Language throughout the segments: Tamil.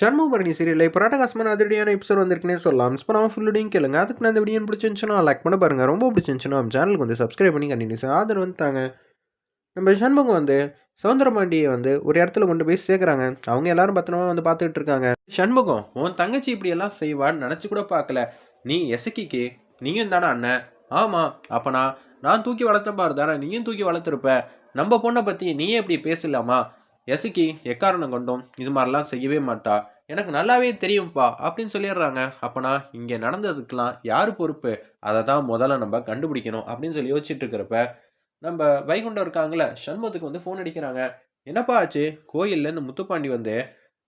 சண்முகபரணி சீரியலில் இப்போ ராட்டகாசமான அதிரடியான எபிசோட் வந்திருக்குன்னே சொல்லலாம். மிஸ் பண்ணாமல் ஃபுல்லுடையும் கேளுங்க. அதுக்கு நான் இந்த வீடியோ பிடிச்சிருந்துச்சுன்னா லைக் பண்ண பாருங்கள் ரொம்ப பிடிச்சிருந்துச்சுன்னா நம்ம சேனலுக்கு வந்து சப்ஸ்கிரைப் பண்ணி கண்டினியூஸ் ஆதரவு வந்து தாங்க. நம்ம சண்முகம் வந்து சவுந்தரபாண்டியை வந்து ஒரு இடத்துல கொண்டு போய் சேர்க்குறாங்க. அவங்க எல்லாரும் பத்திரமா வந்து பார்த்துக்கிட்டு இருக்காங்க. சண்முகம் உன் தங்கச்சி இப்படியெல்லாம் செய்வான்னு நினச்சி கூட பார்க்கல. நீ எசக்கிக்கு நீயும் தானே அண்ணன். ஆமாம் அப்போனா நான் தூக்கி வளர்த்த பாரு தானே. நீயும் தூக்கி வளர்த்துருப்ப. நம்ம பொண்ணை பற்றி நீயே இப்படி பேசலாமா? எசுக்கி எக்காரணம் கொண்டும் இது மாதிரிலாம் செய்யவே மாட்டா. எனக்கு நல்லாவே தெரியும்ப்பா அப்படின்னு சொல்லிடுறாங்க. அப்போனா இங்கே நடந்ததுக்கெல்லாம் யார் பொறுப்பு? அதை தான் முதல்ல நம்ம கண்டுபிடிக்கணும் அப்படின்னு சொல்லி யோசிச்சுட்டு இருக்கிறப்ப நம்ம வைகுண்டம் இருக்காங்களே சண்முகத்துக்கு வந்து ஃபோன் அடிக்கிறாங்க. என்னப்பா ஆச்சு? கோயில்ல முத்துப்பாண்டி வந்து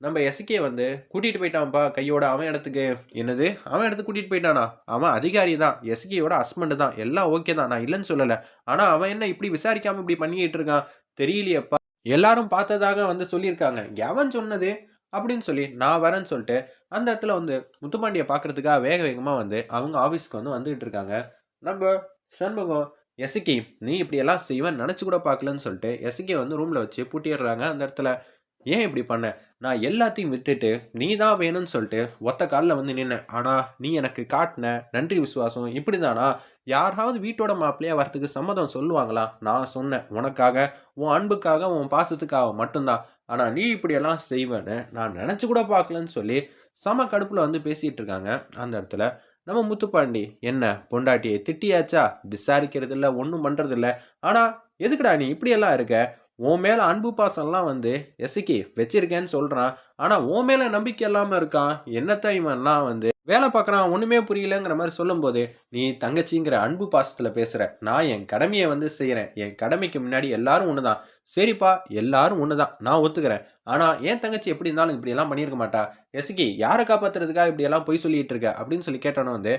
நம்ம எஸ்கே வந்து கூட்டிகிட்டு போயிட்டான்ப்பா கையோட அவன் இடத்துக்கு. என்னது? அவன் இடத்துக்கு கூட்டிகிட்டு போயிட்டானா? அவன் அதிகாரி தான். எஸ்கேயோட ஹஸ்பண்டு தான். எல்லாம் ஓகே தான். நான் இல்லைன்னு சொல்லலை. ஆனால் அவன் என்ன இப்படி விசாரிக்காமல் இப்படி பண்ணிக்கிட்டு இருக்கான்? தெரியலையப்பா. எல்லாரும் பார்த்ததாக வந்து சொல்லியிருக்காங்க. எவன் சொன்னது? அப்படின்னு சொல்லி நான் வரேன்னு சொல்லிட்டு அந்த இடத்துல வந்து முத்துப்பாண்டியை பார்க்குறதுக்காக வேக வேகமாக வந்து அவங்க ஆஃபீஸ்க்கு வந்து வந்துகிட்டு இருக்காங்க. நம்ம சண்முகம் எசுக்கி நீ இப்படியெல்லாம் செய்வேன் நினச்சி கூட பார்க்கலன்னு சொல்லிட்டு எசுக்கி வந்து ரூமில் வச்சு பூட்டிடுறாங்க அந்த இடத்துல. ஏன் இப்படி பண்ண? நான் எல்லாத்தையும் விட்டுட்டு நீ தான் வேணும்னு சொல்லிட்டு ஒத்த காலில் வந்து நின்னேன். ஆனால் நீ எனக்கு காட்டின நன்றி விசுவாசம் இப்படி தானா யாராவது வீட்டோட மாப்பிள்ளையாக வரத்துக்கு சம்மதம் சொல்லுவாங்களா? நான் சொன்னேன். உனக்காக உன் அன்புக்காக உன் பாசத்துக்காக மட்டும்தான். ஆனால் நீ இப்படியெல்லாம் செய்வேன்னு நான் நினச்சி கூட பார்க்கலன்னு சொல்லி சம கடுப்பில் வந்து பேசிகிட்டு இருக்காங்க. அந்த இடத்துல நம்ம முத்துப்பாண்டி என்ன பொண்டாட்டியை திட்டியாச்சா? விசாரிக்கிறது இல்லை ஒன்றும் பண்ணுறதில்ல ஆனால் எதுக்குடா நீ இப்படியெல்லாம் இருக்க? உன் மேலே அன்பு பாசம்லாம் வந்து எசிக்கி வச்சிருக்கேன்னு சொல்கிறான் ஆனால் உன் மேலே நம்பிக்கை இல்லாமல் இருக்கான். என்னத்த இவன்லாம் வந்து வேலை பார்க்குறான் ஒன்றுமே புரியலங்கிற மாதிரி சொல்லும்போது நீ தங்கச்சிங்கிற அன்பு பாசத்தில் பேசுகிற நான் என் கடமையை வந்து செய்கிறேன் என் கடமைக்கு முன்னாடி எல்லாரும் ஒன்று தான் சரிப்பா எல்லாரும் ஒன்று தான் நான் ஒத்துக்கிறேன். ஆனால் என் தங்கச்சி எப்படி இருந்தாலும் இப்படியெல்லாம் பண்ணியிருக்க மாட்டா. எசிக்கி யாரை காப்பாற்றுறதுக்காக இப்படியெல்லாம் பொய் சொல்லிகிட்டு இருக்க? அப்படின்னு சொல்லி கேட்டோன்னே வந்து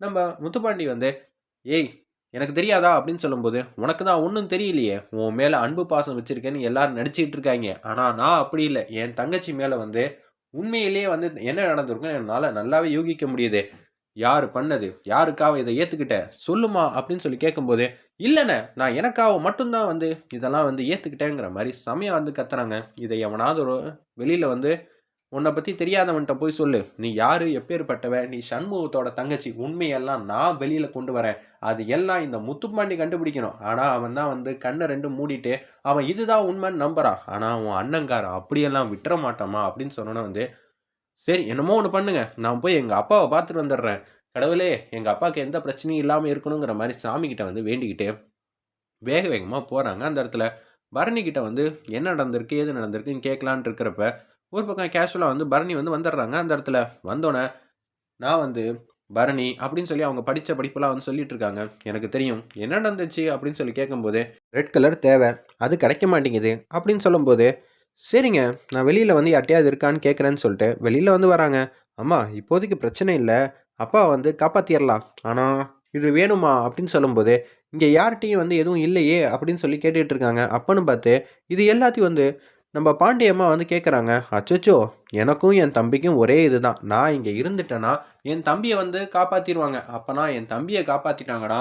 நம்ம முத்துப்பாண்டி வந்து ஏய் எனக்கு தெரியாதா அப்படின்னு சொல்லும்போது உனக்கு தான் ஒன்றும் தெரியலையே. உன் மேலே அன்பு பாசம் வச்சுருக்கேன்னு எல்லாரும் நடிச்சிக்கிட்டு இருக்காங்க. ஆனால் நான் அப்படி இல்லை. என் தங்கச்சி மேலே வந்து உண்மையிலேயே வந்து என்ன நடந்திருக்கும் என்னால் நல்லாவே யூகிக்க முடியுது. யார் பண்ணது? யாருக்காக இதை ஏற்றுக்கிட்ட சொல்லுமா? அப்படின்னு சொல்லி கேட்கும்போது இல்லைண்ணே நான் எனக்காக மட்டும்தான் வந்து இதெல்லாம் வந்து ஏற்றுக்கிட்டேங்கிற மாதிரி சமயம் வந்து கத்துறாங்க. இதை எவனாவது ஒரு வெளியில் வந்து உன்னை பற்றி தெரியாதவன்கிட்ட போய் சொல்லு. நீ யார்? எப்பேற்பட்டவ? நீ சண்முகத்தோட தங்கச்சி. உண்மையெல்லாம் நான் வெளியில் கொண்டு வரேன். அது எல்லாம் இந்த முத்துப்பாண்டி கண்டுபிடிக்கணும். ஆனால் அவன் தான் வந்து கண்ணை ரெண்டும் மூடிட்டு அவன் இதுதான் உண்மைன்னு நம்புறான். ஆனால் அவன் அண்ணங்காரன் அப்படியெல்லாம் விட்டுற மாட்டாமா அப்படின்னு சொன்னோன்னே வந்து சரி என்னமோ ஒன்று பண்ணுங்க. நான் போய் எங்கள் அப்பாவை பார்த்துட்டு வந்துடுறேன். கடவுளே எங்கள் அப்பாவுக்கு எந்த பிரச்சனையும் இல்லாமல் இருக்கணுங்கிற மாதிரி சாமிக்கிட்ட வந்து வேண்டிக்கிட்டு வேக வேகமாக போகிறாங்க அந்த இடத்துல. பரணிக்கிட்ட வந்து என்ன நடந்திருக்கு? ஏது நடந்திருக்குன்னு கேட்கலான் இருக்கிறப்ப ஒரு பக்கம் கேஷுவலாக வந்து பரணி வந்து வந்துடுறாங்க. அந்த இடத்துல வந்தோடனே நான் வந்து பரணி அப்படின்னு சொல்லி அவங்க படித்த படிப்பெல்லாம் வந்து சொல்லிட்டு இருக்காங்க. எனக்கு தெரியும். என்ன நடந்துச்சு அப்படின்னு சொல்லி கேட்கும்போது ரெட் கலர் தேவை. அது கிடைக்க மாட்டேங்குது. அப்படின்னு சொல்லும்போது சரிங்க. நான் வெளியில் வந்து யார்ட்டையாவது இருக்கான்னு கேட்குறேன்னு சொல்லிட்டு வெளியில் வந்து வராங்க. அம்மா இப்போதைக்கு பிரச்சனை இல்லை. அப்பா வந்து காப்பாற்றிடலாம் ஆனால் இது வேணுமா? அப்படின்னு சொல்லும்போது இங்கே யார்கிட்டையும் வந்து எதுவும் இல்லையே. அப்படின்னு சொல்லி கேட்டுட்டு இருக்காங்க. அப்பன்னு பார்த்து இது எல்லாத்தையும் வந்து நம்ம பாண்டியம்மா வந்து கேட்குறாங்க அச்சோ எனக்கும் என் தம்பிக்கும் ஒரே இதுதான். நான் இங்கே இருந்துட்டேன்னா என் தம்பியை வந்து காப்பாற்றிடுவாங்க அப்போனா என் தம்பியை காப்பாற்றிட்டாங்கடா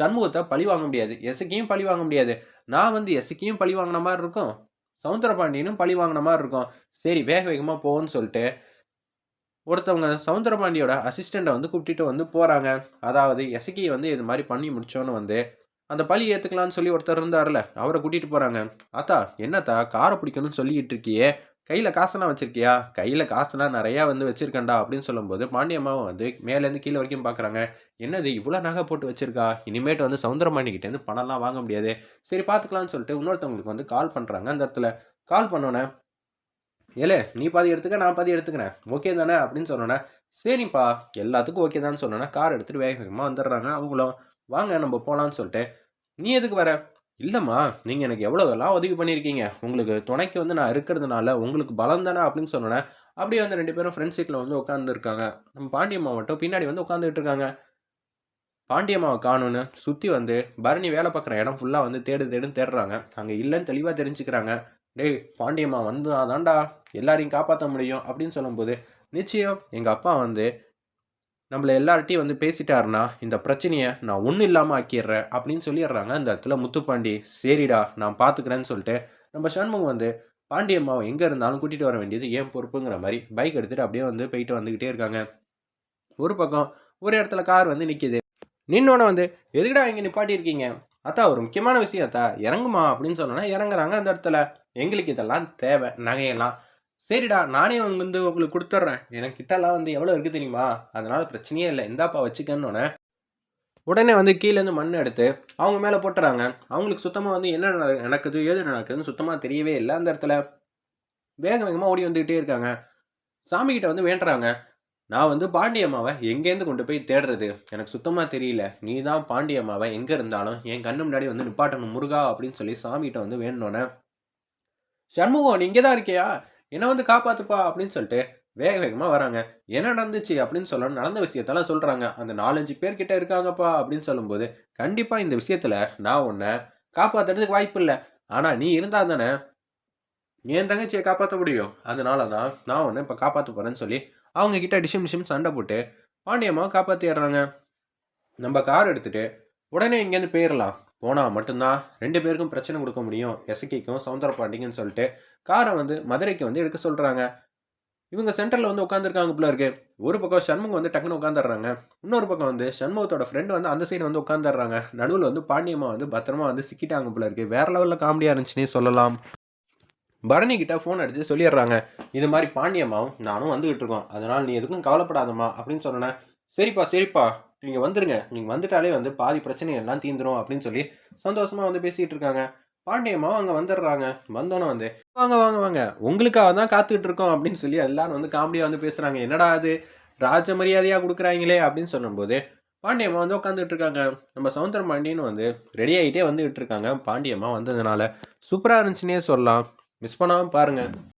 சண்முகத்தை பழி வாங்க முடியாது. எசுக்கையும் பழி வாங்க முடியாது. நான் வந்து எசுக்கையும் பழி வாங்கின மாதிரி இருக்கும். சவுந்தரபாண்டியனும் பழி வாங்கின மாதிரி இருக்கும். சரி வேக வேகமாக போகும்னு சொல்லிட்டு ஒருத்தவங்க சவுந்தரபாண்டியோட அசிஸ்டண்ட்டை வந்து கூப்பிட்டுட்டு வந்து போகிறாங்க அதாவது எசக்கியை வந்து இது மாதிரி பண்ணி முடித்தோன்னு வந்து அந்த பழி ஏற்றுக்கலான்னு சொல்லி ஒருத்தர் இருந்தார்ல அவரை கூட்டிகிட்டு போகிறாங்க ஆத்தா என்னத்தா காரை பிடிக்கணும்னு சொல்லிக்கிட்டு இருக்கியே? கையில் காசெல்லாம் வச்சிருக்கியா? கையில் காசுலாம் நிறையா வந்து வச்சுருக்கண்டா அப்படின்னு சொல்லும்போது பாண்டியம்மாவும் வந்து மேலேருந்து கீழே வரைக்கும் பார்க்குறாங்க என்னது இவ்வளோ நகை போட்டு வச்சிருக்கா? இனிமேட்டு வந்து சவுந்தரமாணிக்கிட்டேருந்து பணம்லாம் வாங்க முடியாது? சரி பார்த்துக்கலான்னு சொல்லிட்டு இன்னொருத்தவங்களுக்கு வந்து கால் பண்ணுறாங்க அந்த இடத்துல. கால் பண்ணோன்னே ஏலே நீ பாதி எடுத்துக்க நான் பாதி எடுத்துக்கிறேன். ஓகே தானே? அப்படின்னு சொன்னோன்னே சரிப்பா எல்லாத்துக்கும் ஓகே தான் சொன்னோன்னே கார் எடுத்துகிட்டு வேக வேகமாக வந்துடுறாங்க அவங்களும். வாங்க நம்ம போகலான்னு சொல்லிட்டு நீ எதுக்கு வர? இல்லைம்மா நீங்கள் எனக்கு எவ்வளோதெல்லாம் உதவி பண்ணியிருக்கீங்க? உங்களுக்கு துணைக்கு வந்து நான் இருக்கிறதுனால உங்களுக்கு பலம் தானே அப்படின்னு சொன்னேன். அப்படியே வந்து ரெண்டு பேரும் ஃப்ரெண்ட் சீட்டில் வந்து உட்காந்துருக்காங்க நம்ம பாண்டியம்மா மட்டும் பின்னாடி வந்து உட்காந்துட்டு இருக்காங்க. பாண்டியம்மாவை காணுன்னு சுற்றி வந்து பரணி வேலை பார்க்குற இடம் ஃபுல்லாக வந்து தேடு தேடுன்னு தேடுறாங்க. அங்கே இல்லைன்னு தெளிவாக தெரிஞ்சுக்கிறாங்க. டேய் பாண்டியம்மா வந்து அதான்டா எல்லாரையும் காப்பாற்ற முடியும் அப்படின்னு சொல்லும்போது நிச்சயம் எங்கள் அப்பா வந்து நம்மளை எல்லார்ட்டையும் வந்து பேசிட்டாருன்னா இந்த பிரச்சனையை நான் ஒன்றும் இல்லாமல் ஆக்கிடுறேன் அப்படின்னு சொல்லிடுறாங்க. அந்த இடத்துல முத்துப்பாண்டி சரிடா நான் பார்த்துக்கிறேன்னு சொல்லிட்டு நம்ம சண்முகம் வந்து பாண்டியம்மாவை எங்கே இருந்தாலும் கூட்டிகிட்டு வர வேண்டியது ஏன் பொறுப்புங்கிற மாதிரி பைக் எடுத்துகிட்டு அப்படியே வந்து போயிட்டு வந்துக்கிட்டே இருக்காங்க. ஒரு பக்கம் ஒரு இடத்துல கார் வந்து நிற்கிது நின்னோட வந்து எதுக்குடா இங்கே நிப்பாட்டியிருக்கீங்க அத்தா ஒரு முக்கியமான விஷயம் அத்தா இறங்குமா? அப்படின்னு சொன்னோன்னா இறங்குறாங்க அந்த இடத்துல. எங்களுக்கு இதெல்லாம் தேவை நகையெல்லாம். சரிடா நானே வந்து உங்களுக்கு கொடுத்துட்றேன். எனக்கிட்டலாம் வந்து எவ்வளோ இருக்குது தெரியுமா? அதனால் பிரச்சனையே இல்லை. இந்தாப்பா வச்சுக்கன்னு உடனே வந்து கீழேருந்து மண் எடுத்து அவங்க மேலே போட்டுறாங்க. அவங்களுக்கு சுத்தமாக வந்து என்ன நடக்குது ஏது நடக்குதுன்னு சுத்தமாக தெரியவே இல்லை அந்த இடத்துல. வேக வேகமாக ஓடி வந்துக்கிட்டே இருக்காங்க. சாமிக்கிட்ட வந்து வேண்டுறாங்க. நான் வந்து பாண்டியம்மாவை எங்கேருந்து கொண்டு போய் தேடுறது? எனக்கு சுத்தமாக தெரியல. நீ தான் பாண்டியம்மாவை எங்கே இருந்தாலும் என் கண்ணு முன்னாடி வந்து நிப்பாட்டணும் முருகா அப்படின்னு சொல்லி சாமிகிட்ட வந்து வேணுனோன்னே சண்முகம் நீ இங்கே தான் இருக்கியா? என்னை வந்து காப்பாத்துப்பா அப்படின்னு சொல்லிட்டு வேக வேகமாக வராங்க. என்ன நடந்துச்சு அப்படின்னு சொல்ல நடந்த விஷயத்தெல்லாம் சொல்கிறாங்க அந்த நாலஞ்சு பேர்கிட்ட இருக்காங்கப்பா அப்படின்னு சொல்லும்போது கண்டிப்பாக இந்த விஷயத்தில் நான் உன்னை காப்பாற்றுறதுக்கு வாய்ப்பு இல்லை. ஆனால் நீ இருந்தா தானே என் தங்கச்சியை காப்பாற்ற முடியும். அதனால தான் நான் உன்னை இப்போ காப்பாற்ற போகிறேன்னு சொல்லி அவங்க கிட்ட டிஷம் டிஷம் சண்டை போட்டு பாண்டியம்மாவை காப்பாற்றிடுறாங்க நம்ம கார் எடுத்துட்டு உடனே இங்கேருந்து போயிடலாம் போனால் மட்டும்தான் ரெண்டு பேருக்கும் பிரச்சனை கொடுக்க முடியும். எஸ்கேக்கும் சவுந்தர சொல்லிட்டு காரை வந்து மதுரைக்கு வந்து எடுக்க சொல்கிறாங்க இவங்க சென்டரில் வந்து உட்காந்துருக்காங்க போல இருக்கு. ஒரு பக்கம் சண்முகம் வந்து டக்குன்னு உட்காந்துடுறாங்க இன்னொரு பக்கம் வந்து சண்முகத்தோட ஃப்ரெண்டு வந்து அந்த சைடு வந்து உட்காந்துடுறாங்க நடுவில் வந்து பாண்டியம்மா வந்து பத்திரமா வந்து சிக்கிட்டாங்க போல இருக்கு. வேற லெவலில் காமெடியாக இருந்துச்சுன்னே சொல்லலாம். பரணி கிட்ட ஃபோன் அடித்து சொல்லிடுறாங்க. இது மாதிரி பாண்டியம்மாவும் நானும் வந்துகிட்டு இருக்கோம். அதனால் நீ எதுக்கும் கவலைப்படாதம்மா அப்படின்னு சொன்னேன் சரிப்பா சரிப்பா. நீங்கள் வந்துருங்க. நீங்கள் வந்துட்டாலே வந்து பாதி பிரச்சனை எல்லாம் தீந்துரும் அப்படின்னு சொல்லி சந்தோஷமாக வந்து பேசிகிட்டு இருக்காங்க. பாண்டியம்மாவும் அங்கே வந்துடுறாங்க. வந்தோன்னே வந்து வாங்க வாங்க வாங்க. உங்களுக்காக தான் காத்துக்கிட்டு இருக்கோம் அப்படின்னு சொல்லி எல்லாரும் வந்து காமெடியாக வந்து பேசுகிறாங்க என்னடா அது? ராஜ மரியாதையாக கொடுக்குறாங்களே அப்படின்னு சொல்லும்போது பாண்டியம்மா வந்து உட்காந்துட்டு இருக்காங்க. நம்ம சவுந்தர பாண்டியன்னு வந்து ரெடி ஆகிட்டே வந்துகிட்டு இருக்காங்க. பாண்டியம்மா வந்ததுனால சூப்பராக இருந்துச்சுன்னே சொல்லலாம். மிஸ் பண்ணாமல் பாருங்கள்